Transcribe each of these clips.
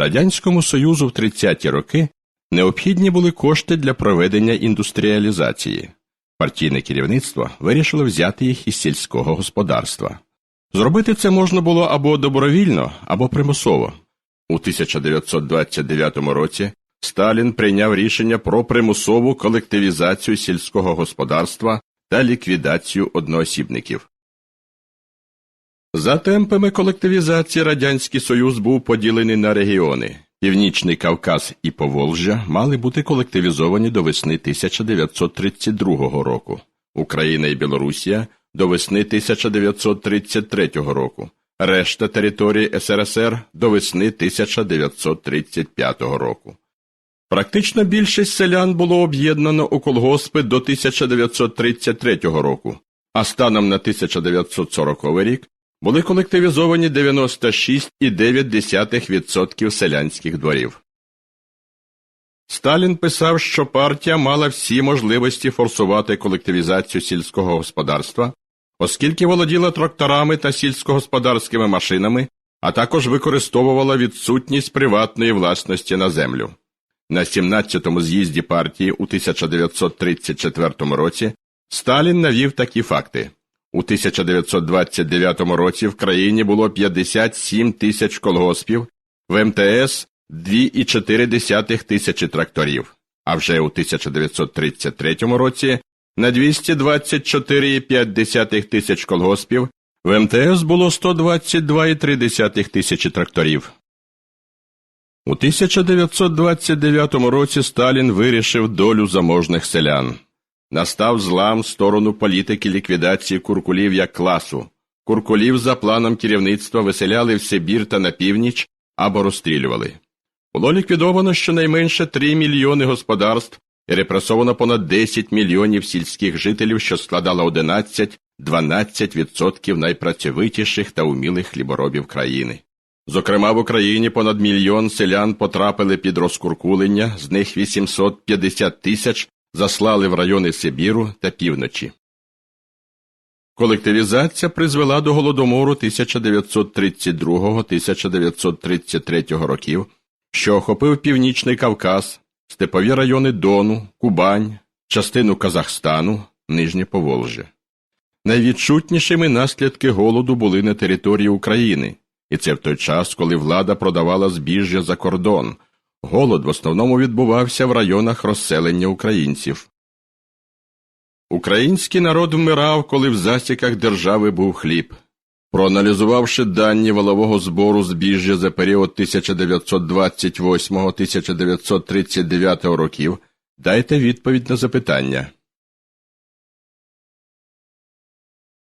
Радянському Союзу в 30-ті роки необхідні були кошти для проведення індустріалізації. Партійне керівництво вирішило взяти їх із сільського господарства. Зробити це можна було або добровільно, або примусово. У 1929 році Сталін прийняв рішення про примусову колективізацію сільського господарства та ліквідацію одноосібників. За темпами колективізації Радянський Союз був поділений на регіони. Північний Кавказ і Поволжя мали бути колективізовані до весни 1932 року, Україна і Білорусія до весни 1933 року, решта території СРСР до весни 1935 року. Практично більшість селян було об'єднано у колгоспи до 1933 року, а станом на 1940 рік були колективізовані 96,9% селянських дворів. Сталін писав, що партія мала всі можливості форсувати колективізацію сільського господарства, оскільки володіла тракторами та сільськогосподарськими машинами, а також використовувала відсутність приватної власності на землю. На 17-му з'їзді партії у 1934 році Сталін навів такі факти. У 1929 році в країні було 57 тисяч колгоспів, в МТС 2,4 тисячі тракторів, а вже у 1933 році на 224,5 тисяч колгоспів в МТС було 122,3 тисячі тракторів. У 1929 році Сталін вирішив долю заможних селян. Настав злам сторону політики ліквідації куркулів як класу. Куркулів за планом керівництва виселяли в Сибір та на північ або розстрілювали. Було ліквідовано щонайменше 3 мільйони господарств і репресовано понад 10 мільйонів сільських жителів, що складало 11-12% найпрацьовитіших та умілих хліборобів країни. Зокрема, в Україні понад мільйон селян потрапили під розкуркулення, з них 850 тисяч заслали в райони Сибіру та півночі. Колективізація призвела до голодомору 1932-1933 років, що охопив Північний Кавказ, степові райони Дону, Кубань, частину Казахстану, Нижнє Поволжя. Найвідчутнішими наслідки голоду були на території України, і це в той час, коли влада продавала збіжжя за кордон. Голод в основному відбувався в районах розселення українців. Український народ вмирав, коли в засіках держави був хліб. Проаналізувавши дані валового збору збіжжя за період 1928-1939 років, дайте відповідь на запитання.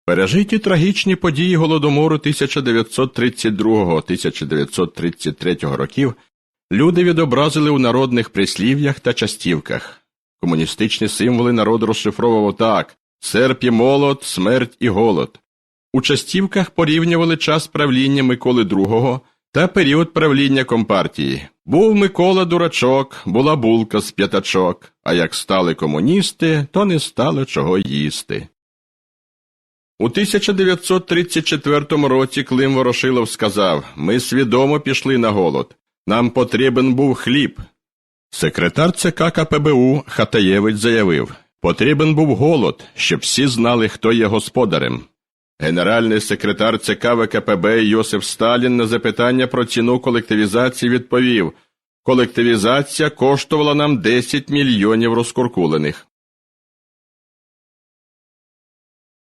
Пережиті трагічні події Голодомору 1932-1933 років люди відобразили у народних прислів'ях та частівках. Комуністичні символи народ розшифровував так серп і молот, смерть і голод. У частівках порівнювали час правління Миколи II та період правління Компартії. Був Микола дурачок, була булка з п'ятачок, а як стали комуністи, то не стало чого їсти. У 1934 році Клим Ворошилов сказав Ми свідомо пішли на голод. Нам потрібен був хліб. Секретар ЦК КПБУ Хатаєвич заявив Потрібен був голод, щоб всі знали, хто є господарем. Генеральний секретар ЦК ВКПБ Йосиф Сталін на запитання про ціну колективізації відповів Колективізація коштувала нам 10 мільйонів розкуркулених.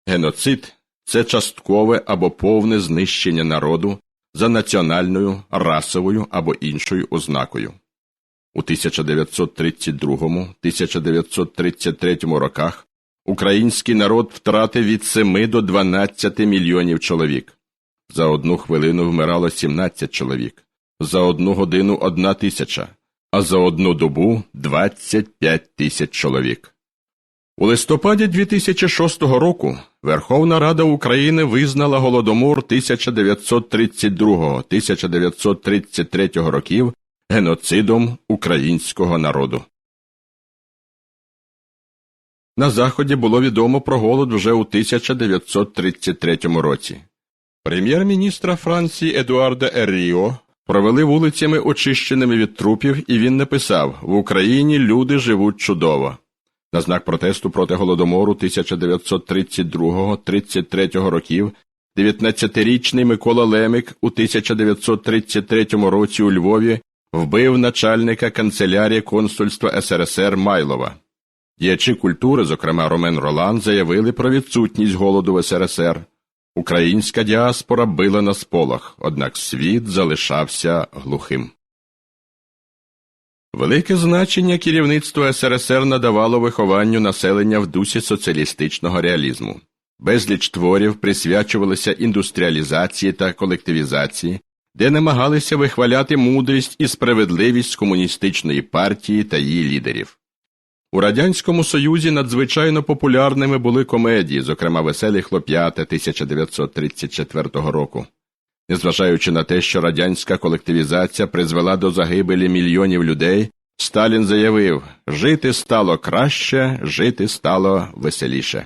Геноцид це часткове або повне знищення народу за національною, расовою або іншою ознакою. У 1932-1933 роках український народ втратив від 7 до 12 мільйонів чоловік. За одну хвилину вмирало 17 чоловік, за одну годину – одна тисяча, а за одну добу – 25 тисяч чоловік. У листопаді 2006 року Верховна Рада України визнала Голодомор 1932-1933 років геноцидом українського народу. На Заході було відомо про голод вже у 1933 році. Прем'єр-міністра Франції Едуарда Ерріо Провели вулицями, очищеними від трупів, і він написав В Україні люди живуть чудово. На знак протесту проти голодомору 1932-33 років 19-річний Микола Лемик у 1933 році у Львові вбив начальника канцелярії консульства СРСР Майлова. Діячі культури, зокрема Ромен Ролан, заявили про відсутність голоду в СРСР. Українська діаспора била на сполох, однак світ залишався глухим. Велике значення керівництво СРСР надавало вихованню населення в дусі соціалістичного реалізму. Безліч творів присвячувалися індустріалізації та колективізації, де намагалися вихваляти мудрість і справедливість комуністичної партії та її лідерів. У Радянському Союзі надзвичайно популярними були комедії, зокрема «Веселі хлоп'ята» 1934 року. Незважаючи на те, що радянська колективізація призвела до загибелі мільйонів людей, Сталін заявив: жити стало краще, жити стало веселіше.